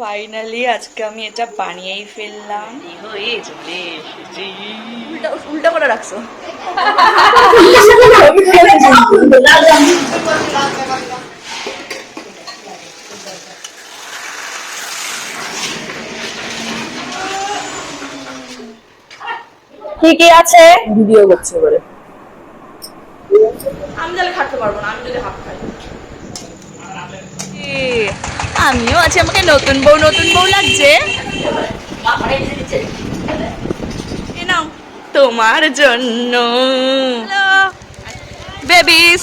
Finally আজকে আমি এটা বানিয়েই ফেললাম। হয়ে চলে এসেছি উল্টা উল্টা করে রাখছো। কি কি আছে? ভিডিও করছে এবারে। আমি তাহলে খাটতে পারব না আমি যদি হাফ খাই। আমিও আছি আমাকে নতুন বউ নতুন বউ লাগছে। নাও। তোমার জন্য। বেবিস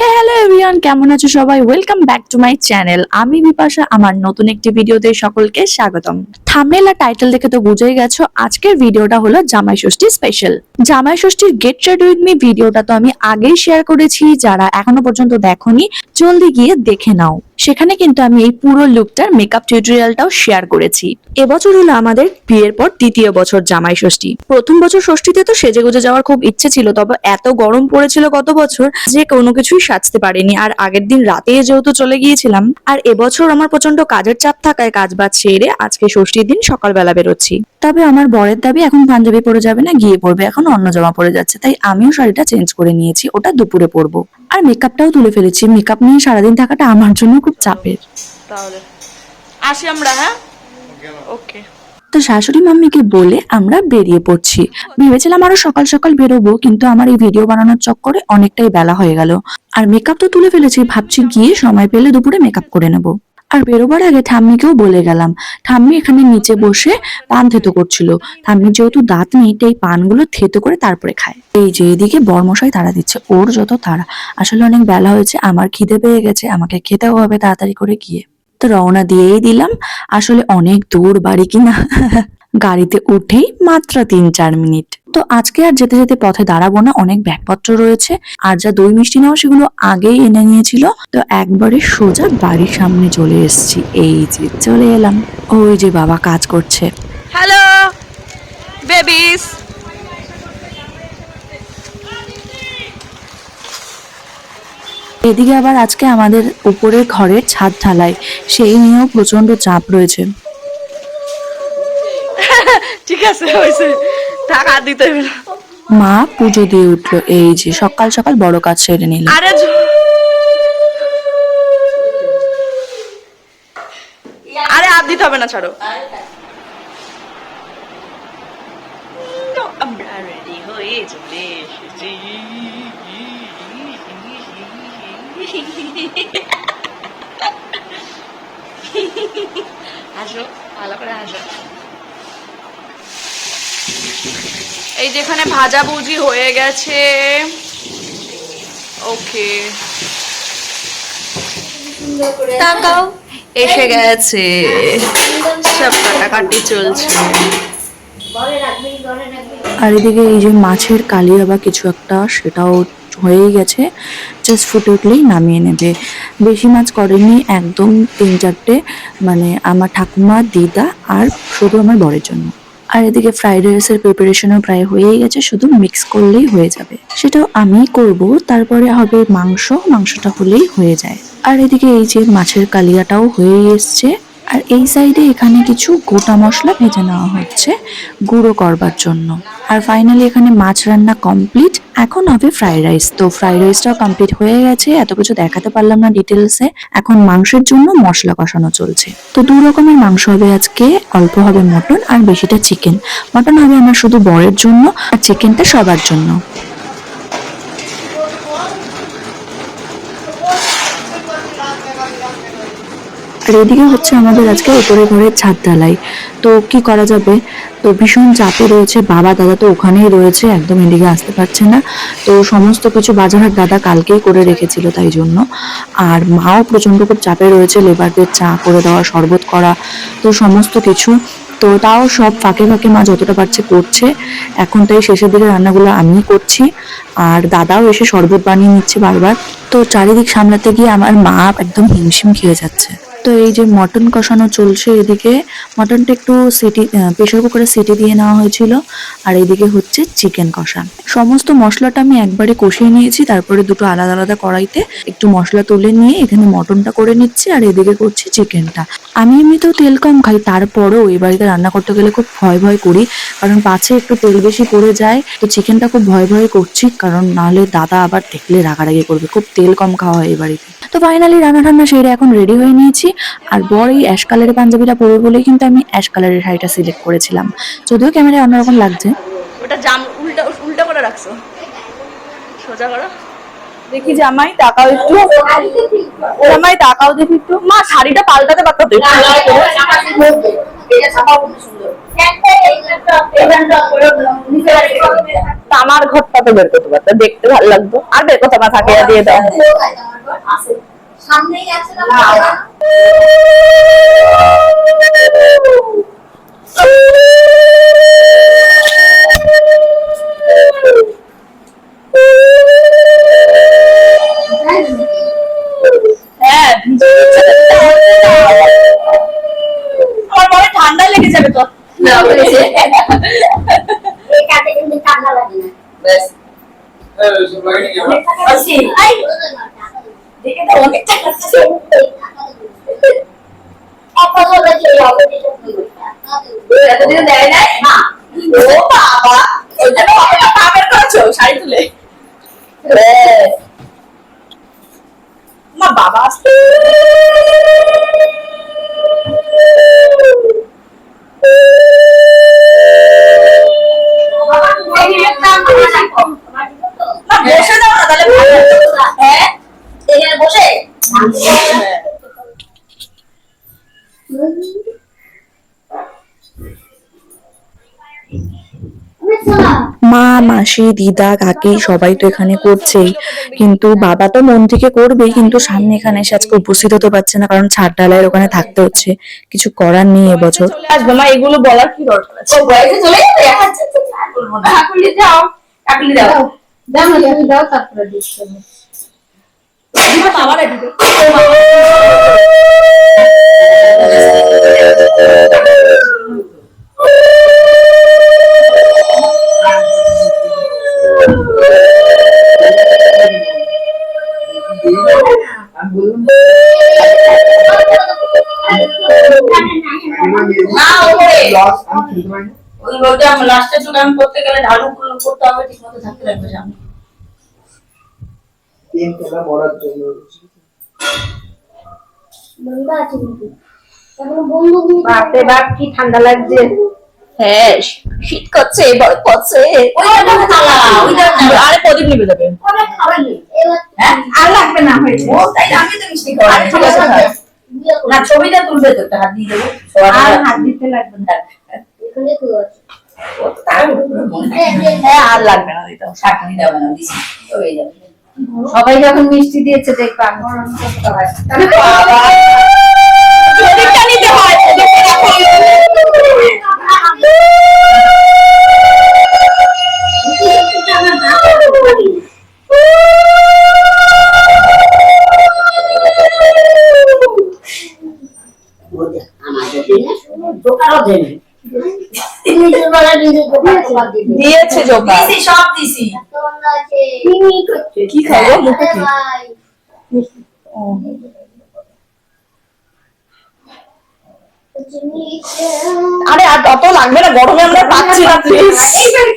হ্যালো এভরিওয়ান কেমন আছো সবাই? Welcome back to my channel আমি বিপাশা আমার নতুন একটি ভিডিওতে সকলকে স্বাগতম। থামনেল আর টাইটেল দেখে তো বুঝেই গেছো, আজকের ভিডিওটা হলো জামাই ষষ্ঠী স্পেশাল জামাই ষষ্ঠীর গেট রেড উইথ মি ভিডিওটা তো আমি আগেই শেয়ার করেছি, যারা এখনও পর্যন্ত দেখোনি, জলদি গিয়ে দেখে নাও। সেখানে কিন্তু আমি এই পুরো লুকটার মেকআপ টিউটোরিয়ালটাও শেয়ার করেছি। এবছর হলো আমাদের বিয়ের পর দ্বিতীয় বছর জামাই ষষ্ঠী। প্রথম বছর ষষ্ঠীতে তো সেজে গুজে যাওয়ার খুব ইচ্ছে ছিল, তবে এত গরম পড়েছিল গত বছর যে কোনো কিছুই সাজতে পারিনি, আর আগের দিন রাতে যেহেতু চলে গিয়েছিলাম, আর এবছর আমার প্রচণ্ড কাজের চাপ থাকায় কাজ বাজ সেরে আজকে ষষ্ঠীর দিন সকালবেলা বেরোচ্ছি। তবে আমার বরের দাবি এখন পাঞ্জাবি পরে যাবে না গিয়ে পড়বে এখন অন্য জামা পরে যাচ্ছে তাই আমিও শাড়িটা চেঞ্জ করে নিয়েছি ওটা দুপুরে পরবো। আর মেকআপটাও তুলে ফেলেছি মেকআপ নিয়ে সারাদিন থাকাটা আমার জন্য খুব চাপের। তাহলে আসি আমরা হ্যাঁ? ওকে তো শাশুড়ি মাম্মিকে বলে আমরা বেরিয়ে পড়ছি। ভেবেছিলাম আরও সকাল সকাল বেরোবো কিন্তু আমার এই ভিডিও বানানোর চক্করে অনেকটাই বেলা হয়ে গেল। আর মেকআপ তো তুলে ফেলেছি ভাবছি গিয়ে সময় পেলে দুপুরে মেকআপ করে নেব। আর বেরোবার আগে ঠাম্মিকেও বলে গেলাম। ঠাম্মি এখানে নিচে বসে পান থেতো করছিল। ঠাম্মির যেহেতু দাঁত নেই, তাই পানগুলো থেতো করে তারপরে খায়। এই যে এদিকে বর্মশাই তারা দিচ্ছে, ওর যত তারা আসলে অনেক বেলা হয়েছে, আমার খিদে পেয়ে গেছে, আমাকে খেতেও হবে তাড়াতাড়ি করে গিয়ে। তো রওনা দিয়েই দিলাম, আসলে অনেক দূর বাড়ি কিনা। গাড়িতে উঠেই মাত্র তিন চার মিনিট। তো আজকে আর যেতে যেতে পথে দাঁড়াবো না অনেক ব্যাগপত্র রয়েছে। আর যা দই মিষ্টি নেওয়া সেগুলো আগেই এনে নিয়েছিল। তো একবারে সোজা বাড়ির সামনে চলে এসেছি। এই যে চলে এলাম। ওই যে বাবা কাজ করছে। হ্যালো বেবিস এদিকে আবার আজকে আমাদের উপরে ঘরের ছাদ ঢালাই। সেই নিয়েও প্রচণ্ড চাপ রয়েছে। ঠিক আছে হয়েছে। টাকা দিতে হবে না। মা পুজো দিয়ে উঠল এই যে সকাল সকাল বড় কাজ সেরে নিল। আরে আরে আর দিতে হবে না ছাড়ো। তো আমরা রেডি হয়ে চলে এসেছি। হাসো ভালো করে হাসো এই যেখানে ভাজা ভুজি হয়ে গেছে। ওকে। তাকাও এসে গেছে। সব কাটাকাটি চলছে। আর এদিকে এই যে মাছের কালিয়া বা কিছু একটা সেটাও হয়েই গেছে। জাস্ট ফুটে উঠলেই নামিয়ে নেবে। বেশি মাছ করেনি একদম তিন চারটে। মানে আমার ঠাকুমা দিদা আর শুধু আমার বরের জন্য। আর এদিকে ফ্রাইড রাইসের প্রিপারেশনও প্রায় হয়েই গেছে, শুধু মিক্স করলেই হয়ে যাবে। সেটাও আমি করব, তারপরে হবে মাংস, মাংসটা হলেই হয়ে যায়। আর এদিকে এই যে মাছের কালিয়াটাও হয়ে এসছে। আর এই সাইডে এখানে কিছু গোটা মশলা ভেজে নেওয়া হচ্ছে গুঁড়ো করবার জন্য। আর ফাইনালি এখানে মাছ রান্না কমপ্লিট এখন হবে ফ্রাইড রাইস তো ফ্রাইড রাইসটাও কমপ্লিট হয়ে গেছে। এত কিছু দেখাতে পারলাম না ডিটেলসে এখন মাংসের জন্য মশলা কষানো চলছে। তো দু রকমের মাংস হবে আজকে। অল্প হবে মটন আর বেশিটা চিকেন মটন হবে আমার শুধু বরের জন্য আর চিকেনটা সবার জন্য। আর এদিকে হচ্ছে আমাদের আজকে উপরে ঘরের ছাদ ঢালাই। তো কি করা যাবে? তো ভীষণ চাপে রয়েছে বাবা, দাদা তো ওখানেই রয়েছে, একদম এদিকে আসতে পারছে না। তো সমস্ত কিছু বাজারহাট দাদা কালকেই করে রেখেছিল তাই জন্য। আর মাও প্রচণ্ড খুব চাপে রয়েছে, লেবারদের চা করে দেওয়া, শরবত করা, তো সমস্ত কিছু। তো তাও সব ফাঁকে ফাঁকে মা যতটা পারছে করছে। এখন তাই শেষের দিকে রান্নাগুলো আমিই করছি। আর দাদাও এসে শরবত বানিয়ে নিচ্ছে বারবার। তো চারিদিক সামলাতে গিয়ে আমার মা একদম হিমশিম খেয়ে যাচ্ছে। তো এই যে মটন কষানো চলছে এদিকে, মটনটা একটু সিটি প্রেশার কুকারে সিটি দিয়ে নেওয়া হয়েছিল, আর এদিকে হচ্ছে চিকেন কষা। সমস্ত মশলাটা আমি একবারে কষিয়ে নিয়েছি, তারপরে দুটো আলাদা আলাদা কড়াইতে একটু মশলা তুলে নিয়ে এখানে মটনটা করে নিচ্ছি, আর এদিকে করছি চিকেনটা। আমি এমনিতেও তেল কম খাই, তারপরেও এই বাড়িতে রান্না করতে গেলে খুব ভয় ভয় করি, কারণ পাছে একটু তেল বেশি পড়ে যায়, তো চিকেনটা খুব ভয় ভয় করছি, কারণ নাহলে দাদা আবার দেখলে রাগারাগি করবে, খুব তেল কম খাওয়া হয় এই বাড়িতে। তো ফাইনালি রান্না টান্না সেরে এখন রেডি হয়ে নিয়েছি আর বর এই অ্যাশ কালারের পাঞ্জাবিটা পরবে বলেই কিন্তু আমি অ্যাশ কালারের শাড়িটা সিলেক্ট করেছিলাম। যদিও ক্যামেরায় অন্যরকম লাগছে। ওটা জাম উল্টা উল্টা করে রাখছো। সোজা করো। দেখি জামাই তাকাও একটু। জামাই তাকাও দেখি একটু। মা শাড়িটা পাল্টাতে পারতো। তো। আমার ঘরটা তো বের করতে পারতো। দেখতে ভালো লাগতো। আর বের করতে মা থাকে দিয়ে দাও। সামনেই আছে না হ্যাঁ ঠান্ডা লেগে যাবে তো। ঠান্ডা লাগে না। দেখে তো তুলে মা বাবা বসে দাও না তাহলে হ্যাঁ? এখানে বসে? মা মাসি দিদা কাকি সবাই তো এখানে করছেই। কিন্তু বাবা তো মন থেকে করবেই কিন্তু সামনে এখানে এসে আজকে উপস্থিত হতে পারছে না কারণ ছাদ ডালায়ের ওখানে থাকতে হচ্ছে। কিছু করার নেই এবছর। আসবে। মা এগুলো বলার কি দরকার আছে? বয়সে চলে যাবে? আচ্ছা আচ্ছা বলব না। কাকুলি যাও। কাকুলি দাও দাও দাও তারপরে দিচ্ছি বাবা রেডি না ওপরে আমি লাস্টে চলে আমি করতে গেলে ঢালু করতে হবে ঠিক মতো থাকতে লাগবে সামনে তিন খেলা মরার জন্য বন্ধু আছে কিন্তু। এখন বন্ধু বাপরে বাপ কি ঠান্ডা লাগছে। হ্যাঁ শীত করছে করছে। আরে প্রদীপ নিবে যাবে হ্যাঁ আর লাগবে না হয়েছে আমি তো মিষ্টি খাওয়া আরে ঠিক আছে, থাক। না ছবিটা তুলবে তো হাত দিয়ে দেবো। আর হাত দিতে লাগবে না। এখানে তো আছে। হ্যাঁ আর লাগবে না দিতে শাকনি দেবো না দিছি। হয়ে যাবে। সবাই যখন মিষ্টি দিয়েছে দেখবা হয়। দিয়েছে জোকা সব দিছি। কি খাব মুখে কি? আরে আর অত লাগবে না গরমে আমরা পাচ্ছি না প্লিজ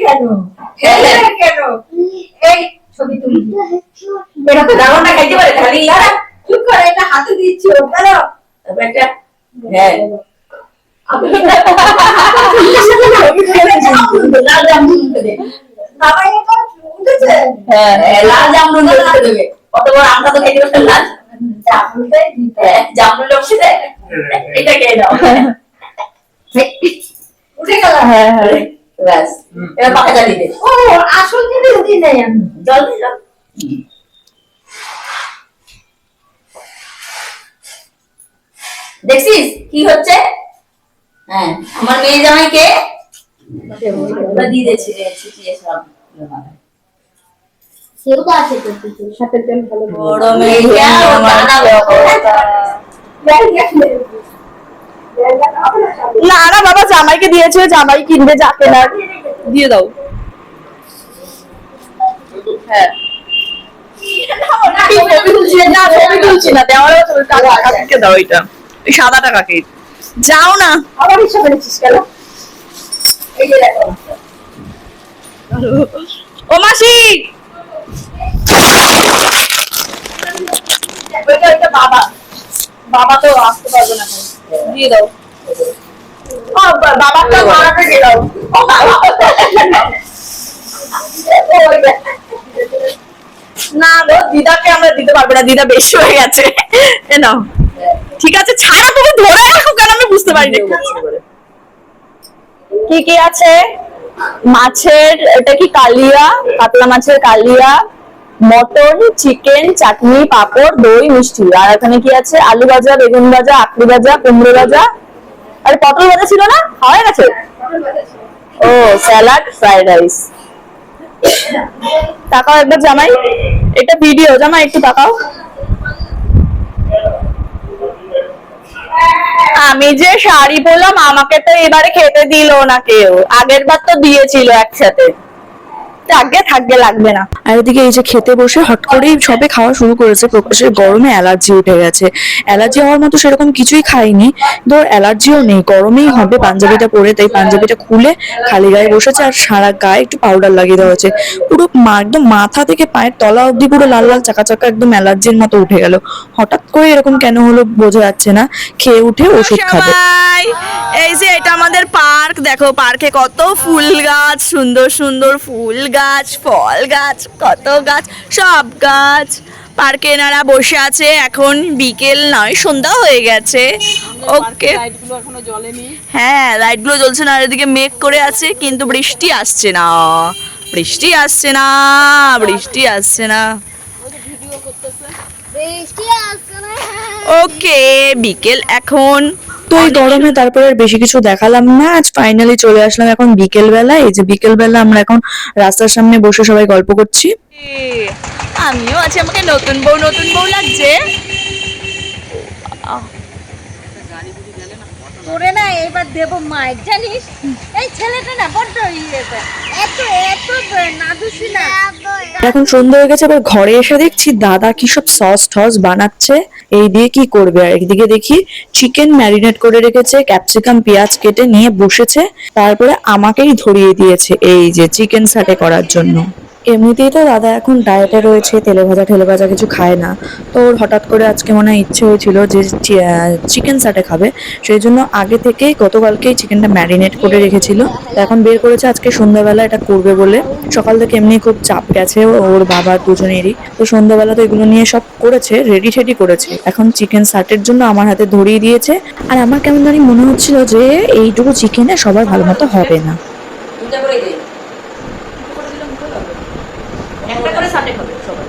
কেন? এই ছবি তুলি। এটা তো দারুণটা খাইতে পারে খালি ইয়ারা চুপ করে এটা হাতে দিচ্ছি ওটা তারপর একটা হ্যাঁ। লাল জামরুল উঠে দে বাবা এটা হ্যাঁ হ্যাঁ, লাল জামরুল দেবে। কত বড় আমটা তো খাইতে পারতেন লাল। জামরুল উঠে দে এটা খেয়ে দাও উঠে গেল। হ্যাঁ হ্যাঁ। ব্যাস এবার পাকা জ্বালিয়ে দে। ও আসল জিনিস দিয়ে দেয় আমি। জল দে জল। দেখছিস কি হচ্ছে? হ্যাঁ আমার মেয়ে জামাইকে ওটা দিয়ে দিয়েছি সেও তো আছে ভালো বড় না না। বাবা জামাইকে দিয়েছে জামাই কিনবে যা কেনার। দিয়ে দাও। হ্যাঁ। টাকাকে যাও না। আবার ইচ্ছা করেছিস কেন? এই যে দেখো। ও মাসি! বাবা। তো আসতে পারবে না। দিয়ে না দিদাকে আমরা দিতে পারব না। দিদা বেশি হয়ে গেছে। এ ঠিক আছে, ছাড়া তুমি ধরে রাখো কেন? আমি বুঝতে পারি না কি কি আছে? মাছের, এটা কি কালিয়া? কাতলা মাছের কালিয়া? মটন চিকেন চাটনি, পাঁপড়, দই, মিষ্টি। আর এখানে কি আছে? আলু ভাজা, বেগুন ভাজা আকড়ি ভাজা, কুমড়ো ভাজা। আর, পটল ভাজা ছিল না? হয়ে গেছে? ও, স্যালাড, ফ্রাইড রাইস। তাকাও একবার জামাই। এটা ভিডিও। জামাই, একটু তাকাও। আমি যে শাড়ি বললাম আমাকে তো এবারে খেতে দিল না কেউ। আগের বার তো দিয়েছিল একসাথে। থাকবে থাকবে লাগবে না। আর এদিকে এই যে খেতে বসে হট করেই সবে খাওয়া শুরু করেছে প্রকাশের গরমে অ্যালার্জি উঠে গেছে। অ্যালার্জি হওয়ার মতো সেরকম কিছুই খাইনি। ধর অ্যালার্জিও নেই গরমেই হবে পাঞ্জাবিটা পরে তাই পাঞ্জাবিটা খুলে খালি গায়ে বসেছে আর সারা গায়ে একটু পাউডার লাগিয়ে দেওয়া হয়েছে। পুরো মা- একদম মাথা থেকে পায়ের তলা অবধি পুরো লাল লাল চাকা চাকা একদম অ্যালার্জির মতো উঠে গেল। হঠাৎ করে এরকম কেন হলো বোঝা যাচ্ছে না। খেয়ে উঠে ওষুধ খাবে। এই যে এটা আমাদের পার্ক। দেখো পার্কে কত ফুল গাছ সুন্দর সুন্দর ফুল গাছ ফল গাছ কত গাছ সব গাছ। পার্কে এনারা বসে আছে এখন বিকেল নয় সন্ধ্যা হয়ে গেছে। ওকে। হ্যাঁ লাইটগুলো জ্বলছে না আর এদিকে মেঘ করে আছে কিন্তু বৃষ্টি আসছে না। বৃষ্টি আসছে না বৃষ্টি আসছে না। বৃষ্টি আসছে না। ওকে বিকেল এখন। তো এই গরমে তারপরে আর বেশি কিছু দেখালাম না। আজ ফাইনালি চলে আসলাম এখন বিকেল বেলা এই যে বিকেল বেলা আমরা এখন রাস্তার সামনে বসে সবাই গল্প করছি। আমিও আছি। আমাকে নতুন বউ নতুন বউ লাগছে। তোরে না, এবার দেবো মাইক জানিস? এই ছেলেটা না বড্ড ইয়েটা এত না। এখন সন্ধ্যা হয়ে গেছে, এবার ঘরে এসে দেখছি দাদা কি সব সস টস বানাচ্ছে। এই দিয়ে কি করবে? আর একদিকে দেখি চিকেন ম্যারিনেট করে রেখেছে ক্যাপসিকাম পেঁয়াজ কেটে নিয়ে বসেছে। তারপরে আমাকেই ধরিয়ে দিয়েছে এই যে চিকেন সাটে করার জন্য। এমনিতেই তো দাদা এখন ডায়েটে রয়েছে, তেলে ভাজা, ঠেলে ভাজা কিছু খায় না। তো ওর হঠাৎ করে আজকে মনে হয় ইচ্ছে হয়েছিল যে চিকেন সাটে খাবে। সেই জন্য আগে থেকেই গতকালকেই চিকেনটা ম্যারিনেট করে রেখেছিল। এখন বের করেছে আজকে সন্ধ্যাবেলা, এটা করবে বলে। সকাল থেকে এমনি খুব চাপ গেছে ওর বাবার দুজনেরই। তো সন্ধ্যাবেলা তো এগুলো নিয়ে সব করেছে রেডি টেডি করেছে। এখন চিকেন সাটের জন্য আমার হাতে ধরিয়ে দিয়েছে। আর আমার কেমন জানি মনে হচ্ছিল যে এইটুকু চিকেনে সবার ভালো মতো হবে না দুটা করে দে একটা করে সাটে খাবে সবাই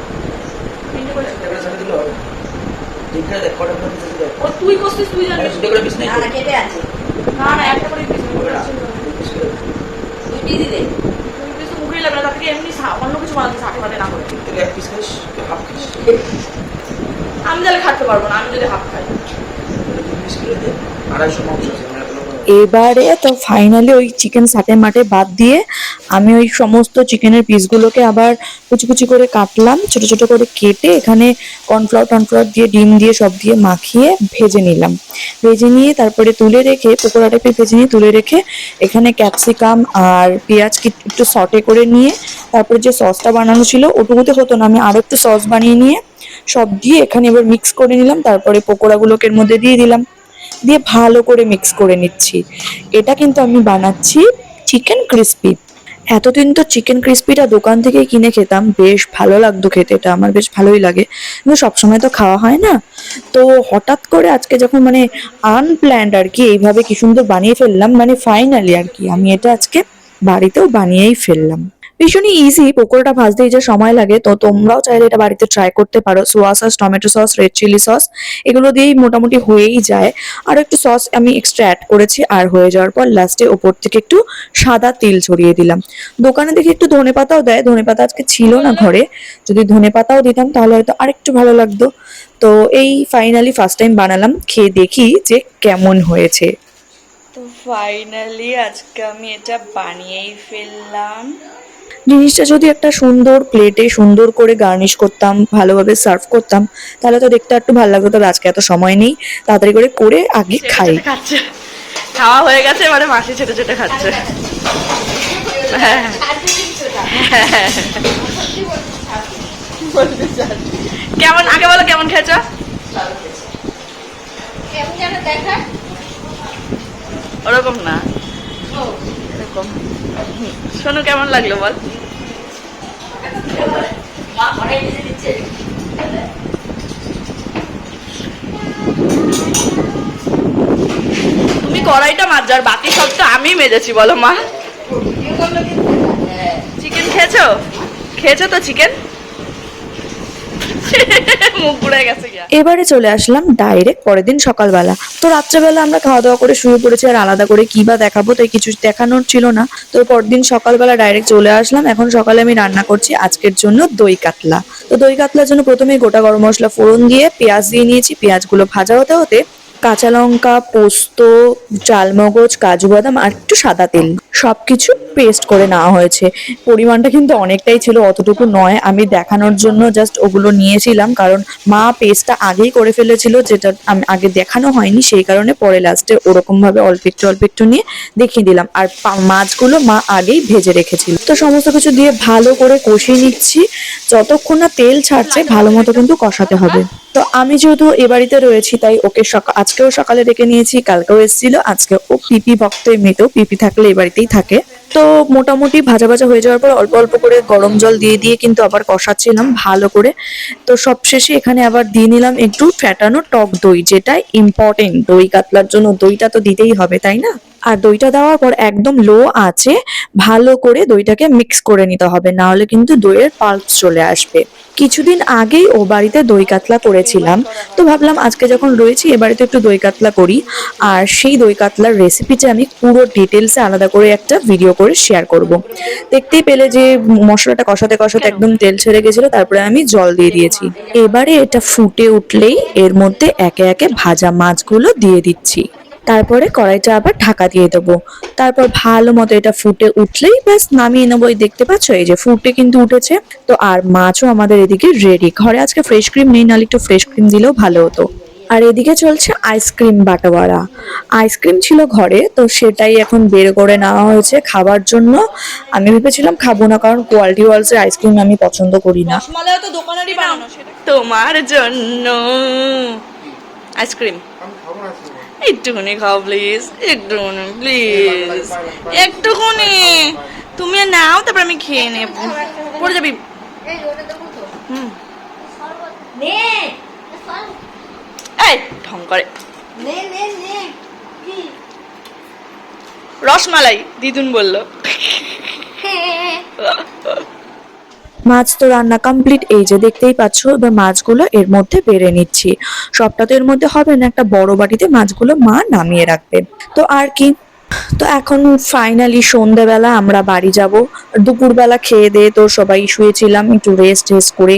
ও তুই করছিস তুই জানিস। না না কেটে আছে না না একটা করে পিস দুই পিস দে তুই পিস মুখে লাগবে না তার এমনি অন্য কিছু বানাতে সাটে ফাটে না করে। আমি তাহলে খাতে পারব না আমি যদি হাফ খাই। আড়াইশো মাংস আছে মানে এবারে তো ফাইনালি ওই চিকেন সাটে মাটে বাদ দিয়ে আমি ওই সমস্ত চিকেনের পিসগুলোকে আবার কুচি কুচি করে কাটলাম, ছোট ছোট করে কেটে এখানে কর্নফ্লাওয়ার টর্নফ্লাওয়ার দিয়ে, ডিম দিয়ে সব দিয়ে মাখিয়ে ভেজে নিলাম। ভেজে নিয়ে তারপরে তুলে রেখে, পকোড়া টাইপের ভেজে নিয়ে তুলে রেখে এখানে ক্যাপসিকাম আর পেঁয়াজ একটু সটে করে নিয়ে, তারপরে যে সসটা বানানো ছিল ওটুকুতে হতো না, আমি আরও একটু সস বানিয়ে নিয়ে সব দিয়ে এখানে এবার মিক্স করে নিলাম, তারপরে পকোড়াগুলোকে এর মধ্যে দিয়ে দিলাম। দিয়ে ভালো করে মিক্স করে নিচ্ছি। এটা কিন্তু আমি বানাচ্ছি চিকেন ক্রিস্পি এতদিন তো চিকেন ক্রিস্পিটা দোকান থেকে কিনে খেতাম। বেশ ভালো লাগতো খেতে, এটা আমার বেশ ভালোই লাগে। কিন্তু সবসময় তো খাওয়া হয় না। তো হঠাৎ করে আজকে যখন মানে আনপ্ল্যান্ড আর কি, এইভাবে কি সুন্দর বানিয়ে ফেললাম মানে ফাইনালি আর কি, আমি এটা আজকে বাড়িতেও বানিয়েই ফেললাম। ভীষণই ইজি পকোড়াটা ভাজতে যে সময় লাগে, তো তোমরাও চাইলে এটা বাড়িতে ট্রাই করতে পারো। Soya sauce tomato sauce red chilli sauce এগুলো দিয়েই মোটামুটি হয়েই যায়। আর একটু সস আমি এক্সট্রা অ্যাড করেছি, আর হয়ে যাওয়ার পর লাস্টে ওপর থেকে একটু সাদা তেল ছড়িয়ে দিলাম। দোকানে দেখি একটু ধনে পাতাও দেয়, ধনে পাতা আজকে ছিল না ঘরে। যদি ধনে পাতাও দিতাম, তাহলে হয়তো আরেকটু ভালো লাগতো। তো এই ফাইনালি ফার্স্ট টাইম বানালাম, খেয়ে দেখি যে কেমন হয়েছে। তো ফাইনালি আজকে আমি এটা বানিয়েই ফেললাম। জিনিসটা যদি একটা সুন্দর প্লেটে সুন্দর করে গার্নিশ করতাম ভালোভাবে সার্ভ করতাম তাহলে তো দেখতে একটু ভালো লাগতো। তবে আজকে এত সময় নেই তাড়াতাড়ি করে করে আগে খাই। খাওয়া হয়ে গেছে মানে মাসি ছেটে ছেটে খাচ্ছে। হ্যাঁ। কেমন আগে বলো কেমন খেয়েছো। কেমন যেন দেখায়। ওরকম না। এরকম। শোনো কেমন লাগল বল? তুমি কড়াইটা মাজছো আর বাকি সব তো আমি মেজেছি বলো মা। চিকেন খেয়েছো? খেয়েছো তো চিকেন এবারে চলে আসলাম ডাইরেক্ট পরের দিন সকালবেলা। তো রাত্রেবেলা আমরা খাওয়া দাওয়া করে শুরু করেছি আর আলাদা করে কি বা দেখাবো তাই কিছু দেখানোর ছিল না। তো পরের দিন সকালবেলা ডাইরেক্ট চলে আসলাম। এখন সকালে আমি রান্না করছি আজকের জন্য দই কাতলা। তো দই কাতলার জন্য প্রথমে গোটা গরম মশলা ফোড়ন দিয়ে পেঁয়াজ দিয়ে নিয়েছি। পেঁয়াজগুলো ভাজা হতে হতে কাঁচা লঙ্কা, পোস্ত, চালমগজ, কাজু বাদাম আর একটু সাদা তেল। সব কিছু পেস্ট করে নেওয়া হয়েছে। পরিমাণটা কিন্তু অনেকটাই ছিল, অতটুকু নয়। আমি দেখানোর জন্য জাস্ট ওগুলো নিয়েছিলাম, কারণ মা পেস্টটা আগেই করে ফেলেছিল, যেটা আমি আগে দেখানো হয়নি, সেই কারণে পরে লাস্টে ওরকমভাবে অল্প একটু অল্প একটু নিয়ে দেখিয়ে দিলাম। আর মাছগুলো মা আগেই ভেজে রেখেছিল। তো সমস্ত কিছু দিয়ে ভালো করে কষিয়ে নিচ্ছি। যতক্ষণ না তেল ছাড়ছে, ভালো মতো কিন্তু কষাতে হবে। তো আমি যেহেতু এ বাড়িতে রয়েছি, তাই ওকে সকা- আজকেও সকালে ডেকে নিয়েছি, কালকেও এসেছিল, আজকে ও পিপি ভক্ত এমনিতেও, পিপি থাকলে এ বাড়িতেই থাকে। তো মোটামুটি ভাজা ভাজা হয়ে যাওয়ার পর অল্প অল্প করে গরম জল দিয়ে দিয়ে কিন্তু আবার কষাচ্ছিলাম ভালো করে। তো সবশেষে এখানে আবার দিয়ে নিলাম একটু ফ্যাটানো টক দই, যেটা ইম্পর্টেন্ট দই কাতলার জন্য দইটা তো দিতেই হবে, তাই না? আর দইটা দেওয়ার পর একদম লো আছে, ভালো করে দইটাকে মিক্স করে নিতে হবে না হলে কিন্তু দইয়ের পাল্পস চলে আসবে। কিছুদিন আগেই ও বাড়িতে দই কাতলা করেছিলাম, তো ভাবলাম আজকে যখন রয়েছি এ বাড়িতে একটু দই কাতলা করি, আর সেই দই কাতলার রেসিপিটা আমি পুরো ডিটেলসে আলাদা করে একটা ভিডিও করে শেয়ার করব। দেখতেই পেলে যে মশলাটা কষাতে কষাতে একদম তেল ছেড়ে গেছিল, তারপরে আমি জল দিয়ে দিয়েছি। এবারে এটা ফুটে উঠলেই এর মধ্যে একে একে ভাজা মাছগুলো দিয়ে দিচ্ছি। তারপরে কড়াইটা আবার ঢাকা দিয়ে দেবো। তারপর ভালো মতো এটা ফুটে উঠলেই ব্যাস নামিয়ে নেব। এই দেখতে পাচ্ছ? এই যে ফুটে কিন্তু উঠেছে। তো আর মাছও আমাদের এদিকে রেডি ঘরে আজকে ফ্রেশ ক্রিম নেই, নাহলে একটু ফ্রেশ ক্রিম দিলেও ভালো হতো। আর এদিকে চলছে আইসক্রিম বাটাওয়ারা আইসক্রিম ছিল ঘরে, তো সেটাই এখন বের করে নেওয়া হয়েছে খাবার জন্য। আমি ভেবেছিলাম খাব না, কারণ কোয়ালিটি ওয়ালসের আইসক্রিম আমি পছন্দ করি না। তোমার জন্য আইসক্রিম একটুখানি খাও প্লিজ একটুখানি প্লিজ একটুখানি। তুমি নাও, তারপর আমি খেয়ে নেব। পড়ে যাবি? হুম। এই, ঢং করে। রসমালাই, দিদুন বলল। মাছ তো রান্না কমপ্লিট এই যে দেখতেই পাচ্ছ, এবার মাছগুলো এর মধ্যে বেড়ে নিচ্ছি। সবটা তো এর মধ্যে হবে না, একটা বড় বাটিতে মাছগুলো মা নামিয়ে রাখবে। তো আর কি? তো এখন ফাইনালি সন্ধেবেলা আমরা বাড়ি যাব। দুপুরবেলা খেয়ে দিয়ে তো সবাই শুয়েছিলাম, একটু রেস্ট টেস্ট করে,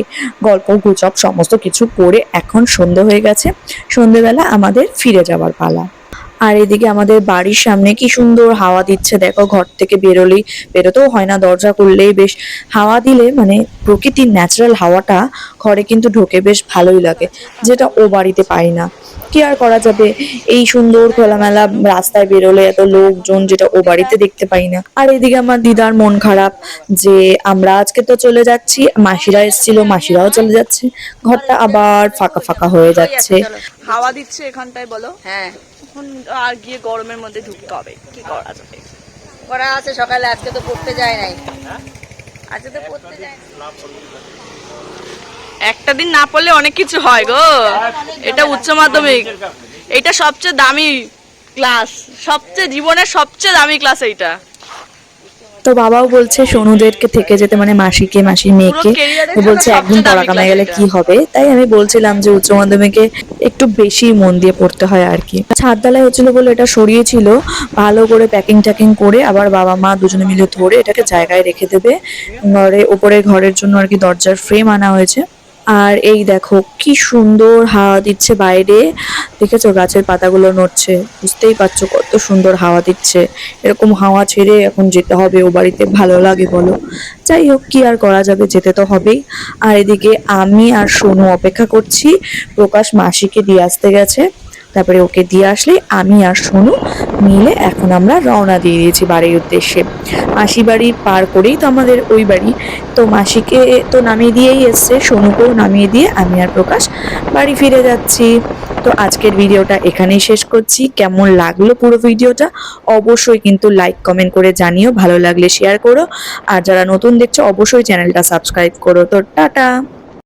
গল্প, গুজব, সমস্ত কিছু করে এখন সন্ধে হয়ে গেছে। সন্ধেবেলা আমাদের ফিরে যাওয়ার পালা। আর এদিকে আমাদের বাড়ির সামনে কি সুন্দর হাওয়া দিচ্ছে দেখো ঘর থেকে বেরোলেই। বেরোতেও হয় না দরজা করলেই বেশ হাওয়া দিলে মানে প্রকৃতির ন্যাচারাল হাওয়াটা ঘরে কিন্তু ঢোকে বেশ ভালোই লাগে যেটা ও বাড়িতে পাই না। কি আর করা যাবে? এই সুন্দর খোলামেলা রাস্তায় বেরোলে এত লোকজন যেটা ও বাড়িতে দেখতে পাই না। আর এদিকে আমার দিদার মন খারাপ যে আমরা আজকে তো চলে যাচ্ছি মাসিরা এসেছিল মাসিরাও চলে যাচ্ছে ঘরটা আবার ফাঁকা ফাঁকা হয়ে যাচ্ছে। হাওয়া দিচ্ছে এখানটায় বলো। হ্যাঁ। এখন আর গিয়ে গরমের মধ্যে ঢুকতে হবে। কি করা যাবে? করা আছে, সকালে আজকে তো পড়তে যায় নাই। আজকে তো পড়তে যায়। একটা দিন না পড়লে অনেক কিছু হয় গো। এটা উচ্চ মাধ্যমিক। এটা সবচেয়ে দামি ক্লাস। সবচেয়ে জীবনের সবচেয়ে দামি ক্লাস এইটা। তো বাবাও বলছে সোনুদেরকে থেকে যেতে মানে মাসিকে মাসির মেয়েকে। বলছে একদিন পড়া কামাই গেলে কি হবে। তাই আমি বলছিলাম যে উচ্চ মাধ্যমিকে একটু বেশি মন দিয়ে পড়তে হয় আর কি। ছাদ ঢালাই হচ্ছিল বলে এটা সরিয়েছিল ভালো করে প্যাকিং ট্যাকিং করে আবার বাবা মা দুজনে মিলে ধরে এটাকে জায়গায় রেখে দেবে। ঘরে ওপরে ঘরের জন্য আর কি দরজার ফ্রেম আনা হয়েছে। আর এই দেখো, কি সুন্দর হাওয়া দিচ্ছে বাইরে। দেখেছ, গাছের পাতাগুলো নড়ছে। বুঝতেই পারছ কত সুন্দর হাওয়া দিচ্ছে। এরকম হাওয়া ছেড়ে এখন যেতে হবে, ও বাড়িতে ভালো লাগে বলো। যাই হোক, কি আর করা যাবে, যেতে তো হবেই। আর এদিকে আমি আর সোনু অপেক্ষা করছি। প্রকাশ মাসিকে দিয়ে আসতে গেছে। তারপরে ওকে দিয়ে আসলে আমি আর সোনু মিলে এখন আমরা রওনা দিয়ে দিয়েছি বাড়ির উদ্দেশ্যে। মাসি বাড়ি পার করেই তো আমাদের ওই বাড়ি। তো মাসিকে তো নামিয়ে দিয়েই এসছে, সোনুকেও নামিয়ে দিয়ে আমি আর প্রকাশ বাড়ি ফিরে যাচ্ছি। তো আজকের ভিডিওটা এখানেই শেষ করছি। কেমন লাগল পুরো ভিডিওটা? অবশ্যই কিন্তু লাইক, কমেন্ট করে জানিও। ভালো লাগলে শেয়ার করো। আর যারা নতুন দেখছ, অবশ্যই চ্যানেলটা সাবস্ক্রাইব করো। তো টাটা!